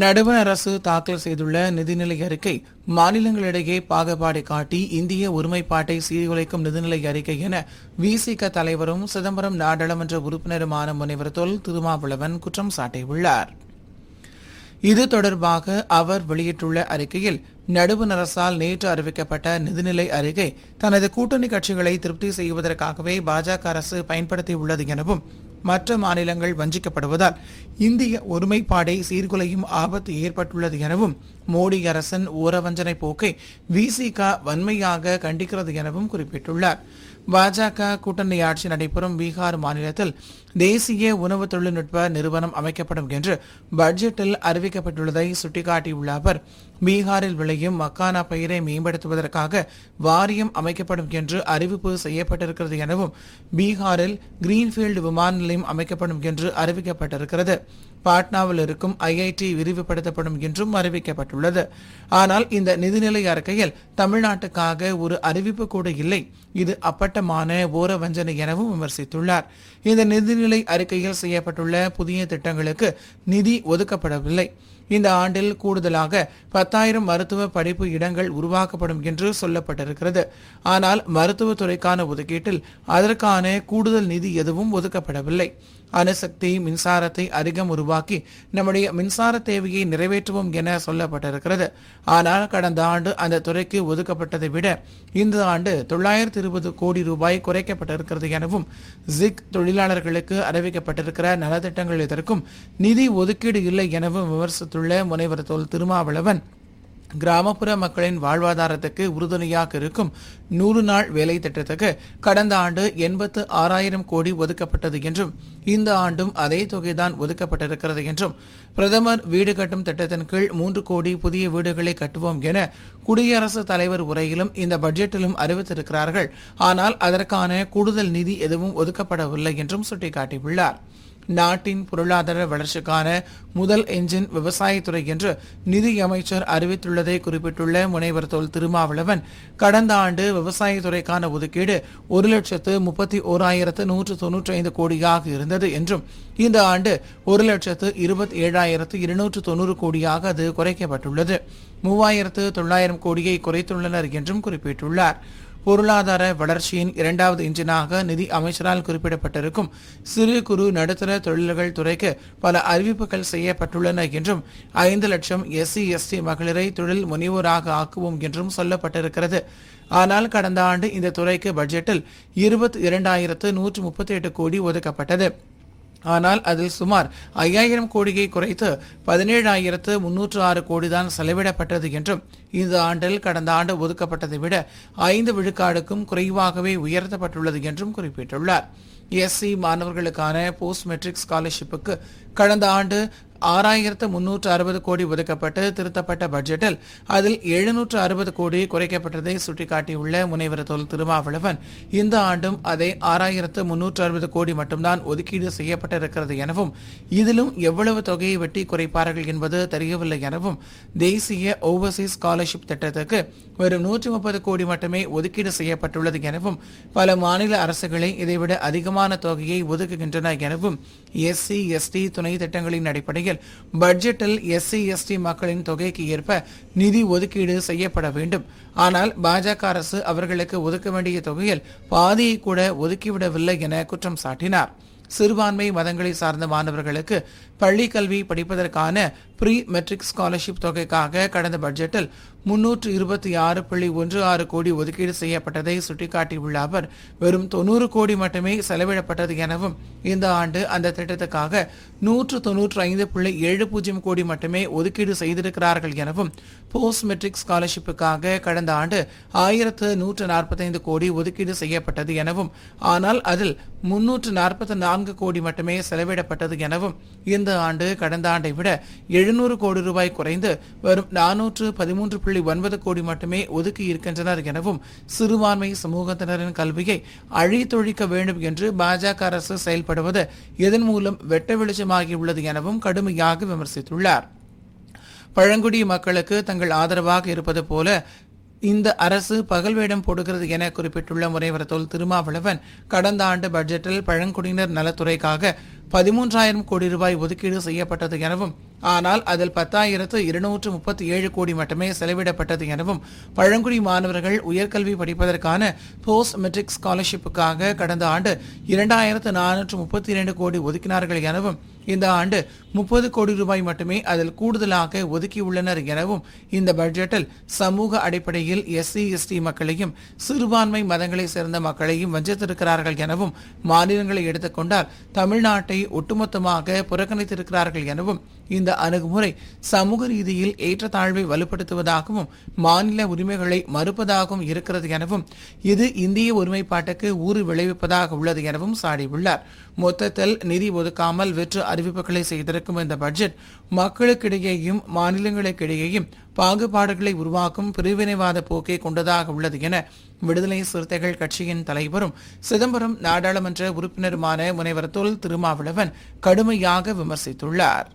நடுவண் அரசு தாக்கல் செய்துள்ள நிதிநிலை அறிக்கை மாநிலங்களிடையே பாகுபாடு காட்டி இந்திய ஒருமைப்பாட்டை சீர்குலைக்கும் நிதிநிலை அறிக்கை என விசிக தலைவரும் சிதம்பரம் நாடாளுமன்ற உறுப்பினருமான முனைவர் தொல் திருமாவளவன் குற்றம் சாட்டியுள்ளார். இது தொடர்பாக அவர் வெளியிட்டுள்ள அறிக்கையில் நடுவண் அரசால் நேற்று அறிவிக்கப்பட்ட நிதிநிலை அறிக்கை தனது கூட்டணி கட்சிகளை திருப்தி செய்வதற்காகவே பாஜக அரசு பயன்படுத்தியுள்ளது எனவும் மற்ற மாநிலங்கள் வஞ்சிக்கப்படுவதால் இந்திய ஒருமைப்பாடே சீர்குலையும் ஆபத்து ஏற்பட்டுள்ளது எனவும் மோடி அரசின் ஊரவஞ்சனை போக்கை விசிக வன்மையாக கண்டிக்கிறது எனவும் குறிப்பிட்டுள்ளார். பாஜக கூட்டணி ஆட்சி நடைபெறும் பீகார் மாநிலத்தில் தேசிய உணவு தொழில்நுட்ப நிறுவனம் அமைக்கப்படும் என்று பட்ஜெட்டில் அறிவிக்கப்பட்டுள்ளதை சுட்டிக்காட்டியுள்ள அவர் பீகாரில் விளையும் மக்கானா பயிரை மேம்படுத்துவதற்காக வாரியம் அமைக்கப்படும் என்று அறிவிப்பு செய்யப்பட்டிருக்கிறது எனவும் பீகாரில் கிரீன்ஃபீல்டு விமான நிலையம் அமைக்கப்படும் என்று அறிவிக்கப்பட்டிருக்கிறது. பாட்னாவில் இருக்கும் ஐஐடி விரிவுபடுத்தப்படும் என்றும் அறிவிக்கப்பட்டுள்ளது. ஆனால் இந்த நிதிநிலை அறிக்கையில் தமிழ்நாட்டுக்காக ஒரு அறிவிப்பு கூட இல்லை. இது அப்பட்டமான ஓர வஞ்சனை எனவும் விமர்சித்துள்ளார். இந்த நிதிநிலை அறிக்கையில் செய்யப்பட்டுள்ள புதிய திட்டங்களுக்கு நிதி ஒதுக்கப்படவில்லை. இந்த ஆண்டில் கூடுதலாக பத்தாயிரம் மருத்துவ படிப்பு இடங்கள் உருவாக்கப்படும் என்று சொல்லப்பட்டிருக்கிறது. ஆனால் மருத்துவத்துறைக்கான ஒதுக்கீட்டில் அதற்கான கூடுதல் நிதி எதுவும் ஒதுக்கப்படவில்லை. அணுசக்தி மின்சாரத்தை அதிகம் உருவாக்கி நம்முடைய மின்சார தேவையை நிறைவேற்றுவோம் என சொல்லப்பட்டிருக்கிறது. ஆனால் கடந்த ஆண்டு அந்த துறைக்கு ஒதுக்கப்பட்டதை விட இந்த ஆண்டு தொள்ளாயிரத்தி இருபது கோடி ரூபாய் குறைக்கப்பட்டிருக்கிறது எனவும் ஜிக் தொழிலாளர்களுக்கு அறிவிக்கப்பட்டிருக்கிற நலத்திட்டங்கள் எதற்கும் நிதி ஒதுக்கீடு இல்லை எனவும் விமர்சித்துள்ள முனைவர் தொல் திருமாவளவன் கிராமப்புற மக்களின் வாழ்வாதாரத்துக்கு உறுதுணையாக இருக்கும் நூறு நாள் வேலை திட்டத்துக்கு கடந்த ஆண்டு எண்பத்து ஆறாயிரம் கோடி ஒதுக்கப்பட்டது என்றும் இந்த ஆண்டும் அதே தொகைதான் ஒதுக்கப்பட்டிருக்கிறது என்றும் பிரதமர் வீடு கட்டும் திட்டத்தின் கீழ் மூன்று கோடி புதிய வீடுகளை கட்டுவோம் என குடியரசுத் தலைவர் உரையிலும் இந்த பட்ஜெட்டிலும் அறிவித்திருக்கிறார்கள். ஆனால் அதற்கான கூடுதல் நிதி எதுவும் ஒதுக்கப்படவில்லை என்றும் சுட்டிக்காட்டியுள்ளார். நாட்டின் பொருளாதார வளர்ச்சிக்கான முதல் என்ஜின் விவசாயத்துறை என்று நிதி அமைச்சர் அறிவித்துள்ளதை குறிப்பிட்டுள்ள முனைவர் தொல் திருமாவளவன் கடந்த ஆண்டு விவசாயத்துறைக்கான ஒதுக்கீடு ஒரு லட்சத்து முப்பத்தி ஓராயிரத்து நூற்று தொன்னூற்றி ஐந்து கோடியாக இருந்தது என்றும் இந்த ஆண்டு ஒரு லட்சத்து இருபத்தி ஏழாயிரத்து இருநூற்று தொண்ணூறு கோடியாக அது குறைக்கப்பட்டுள்ளது. மூவாயிரத்து தொள்ளாயிரம் கோடியை குறைத்துள்ளனர் என்றும் குறிப்பிட்டுள்ளார். பொருளாதார வளர்ச்சியின் இரண்டாவது இன்ஜினாக நிதி அமைச்சரால் குறிப்பிடப்பட்டிருக்கும் சிறு குறு நடுத்தர தொழில்கள் துறைக்கு பல அறிவிப்புகள் செய்யப்பட்டுள்ளன என்றும் ஐந்து லட்சம் எஸ்சி எஸ்டி மகளிரை தொழில் முனைவோராக ஆக்குவோம் என்றும் சொல்லப்பட்டிருக்கிறது. ஆனால் கடந்த ஆண்டு இந்த துறைக்கு பட்ஜெட்டில் இருபத்தி இரண்டாயிரத்து நூற்று முப்பத்தி எட்டு கோடி ஒதுக்கப்பட்டது. ஆனால் அதில் சுமார் ஐயாயிரம் கோடியை குறைத்து பதினேழாயிரத்து முன்னூற்று ஆறு கோடிதான் செலவிடப்பட்டது என்றும் இந்த ஆண்டில் கடந்த ஆண்டு ஒதுக்கப்பட்டதை விட ஐந்து விழுக்காடுக்கும் குறைவாகவே உயர்த்தப்பட்டுள்ளது என்றும் குறிப்பிட்டுள்ளார். எஸ்சி மாணவர்களுக்கான போஸ்ட் மெட்ரிக் ஸ்காலர்ஷிப்புக்கு கடந்த ஆண்டு ஆறாயிரத்து முன்னூற்று அறுபது கோடி ஒதுக்கப்பட்டு திருத்தப்பட்ட பட்ஜெட்டில் அதில் எழுநூற்று அறுபது கோடி குறைக்கப்பட்டதை சுட்டிக்காட்டியுள்ள முனைவர் தொல் திருமாவளவன் இந்த ஆண்டும் அதை ஆறாயிரத்து முன்னூற்று அறுபது கோடி மட்டும்தான் ஒதுக்கீடு செய்யப்பட்டிருக்கிறது எனவும் இதிலும் எவ்வளவு தொகையை வெட்டி குறைப்பார்கள் என்பது தெரியவில்லை எனவும் தேசிய ஓவர்சீஸ் ஸ்காலர்ஷிப் திட்டத்துக்கு வெறும் நூற்றி முப்பது கோடி மட்டுமே ஒதுக்கீடு செய்யப்பட்டுள்ளது எனவும் பல மாநில அரசுகளை இதைவிட அதிகமான தொகையை ஒதுக்குகின்றன எனவும் எஸ்சி எஸ்டி துணை திட்டங்களின் அடிப்படையில் பட்ஜெட்டில் எஸ்சி எஸ்டி மக்களின் தொகைக்கு ஏற்ப நிதி ஒதுக்கீடு செய்யப்பட வேண்டும். ஆனால் பாஜக அரசு அவர்களுக்கு ஒதுக்க வேண்டிய தொகையில் பாதியை கூட ஒதுக்கிவிடவில்லை என குற்றம் சாட்டினார். சிறுபான்மை மதங்களை சார்ந்த மாணவர்களுக்கு பள்ளி கல்வி படிப்பதற்கான ப்ரீ மெட்ரிக் ஸ்காலர்ஷிப் தொகைக்காக கடந்த பட்ஜெட்டில் முன்னூற்று இருபத்தி ஆறு புள்ளி ஒன்று ஆறு கோடி ஒதுக்கீடு செய்யப்பட்டதை சுட்டிக்காட்டியுள்ள அவர் வெறும் தொண்ணூறு கோடி மட்டுமே செலவிடப்பட்டது எனவும் இந்த ஆண்டு அந்த திட்டத்துக்காக நூற்று தொன்னூற்று ஐந்து புள்ளி ஏழு பூஜ்ஜியம் கோடி மட்டுமே ஒதுக்கீடு செய்திருக்கிறார்கள் எனவும் போஸ்ட் மெட்ரிக் ஸ்காலர்ஷிப்புக்காக கடந்த ஆண்டு ஆயிரத்து நூற்று நாற்பத்தைந்து கோடி ஒதுக்கீடு செய்யப்பட்டது எனவும் ஆனால் அதில் முன்னூற்று நாற்பத்தி நான்கு கோடி மட்டுமே செலவிடப்பட்டது எனவும் இந்த இந்த ஆண்டு கடந்த ஆண்டை விட எழுநூறு கோடி ரூபாய் குறைந்து வரும் நானூற்று பதிமூன்று புள்ளி ஒன்பது கோடி மட்டுமே ஒதுக்கி இருக்கின்றனர் எனவும் சிறுபான்மை சமூகத்தினரின் கல்வியை அழித்தொழிக்க வேண்டும் என்று பாஜக அரசு செயல்படுவது இதன் மூலம் வெட்ட வெளிச்சமாகியுள்ளது எனவும் கடுமையாக விமர்சித்துள்ளார். பழங்குடி மக்களுக்கு தங்கள் ஆதரவாக இருப்பது போல இந்த அரசு பகல் வேடம் போடுகிறது என குறிப்பிட்டுள்ள முனைவர் தொல் திருமாவளவன் கடந்த ஆண்டு பட்ஜெட்டில் பழங்குடியினர் நலத்துறைக்காக பதிமூன்றாயிரம் கோடி ரூபாய் ஒதுக்கீடு செய்யப்பட்டது எனவும் ஆனால் அதில் பத்தாயிரத்து இருநூற்று முப்பத்தி ஏழு கோடி மட்டுமே செலவிடப்பட்டது எனவும் பழங்குடி மாணவர்கள் உயர்கல்வி படிப்பதற்கான போஸ்ட் மெட்ரிக் ஸ்காலர்ஷிப்புக்காக கடந்த ஆண்டு இரண்டாயிரத்து நானூற்று முப்பத்தி இரண்டு கோடி ஒதுக்கினார்கள் எனவும் இந்த ஆண்டு முப்பது கோடி ரூபாய் மட்டுமே அதில் கூடுதலாக ஒதுக்கியுள்ளனர் எனவும் இந்த பட்ஜெட்டில் சமூக அடிப்படையில் எஸ்சி எஸ்டி மக்களையும் சிறுபான்மை மதங்களை சேர்ந்த மக்களையும் வஞ்சித்திருக்கிறார்கள் எனவும் மாநிலங்களை எடுத்துக்கொண்டால் தமிழ்நாட்டை ஒட்டுமொத்தமாக புறக்கணித்திருக்கிறார்கள் எனவும் இந்த அணுகுமுறை சமூக ரீதியில் ஏற்றத்தாழ்வை வலுப்படுத்துவதாகவும் மாநில உரிமைகளை மறுப்பதாகவும் இருக்கிறது எனவும் இது இந்திய ஒருமைப்பாட்டுக்கு ஊறு விளைவிப்பதாக உள்ளது எனவும் சாடியுள்ளார். மொத்தத்தில் நிதி ஒதுக்காமல் வெற்று அறிவிப்புகளை செய்திருக்கும் இந்த பட்ஜெட் மக்களுக்கிடையேயும் மாநிலங்களுக்கிடையேயும் பாகுபாடுகளை உருவாக்கும் பிரிவினைவாத போக்கை கொண்டதாக உள்ளது என விடுதலை சிறுத்தைகள் கட்சியின் தலைவரும் சிதம்பரம் நாடாளுமன்ற உறுப்பினருமான முனைவர் தொல் திருமாவளவன் கடுமையாக விமர்சித்துள்ளார்.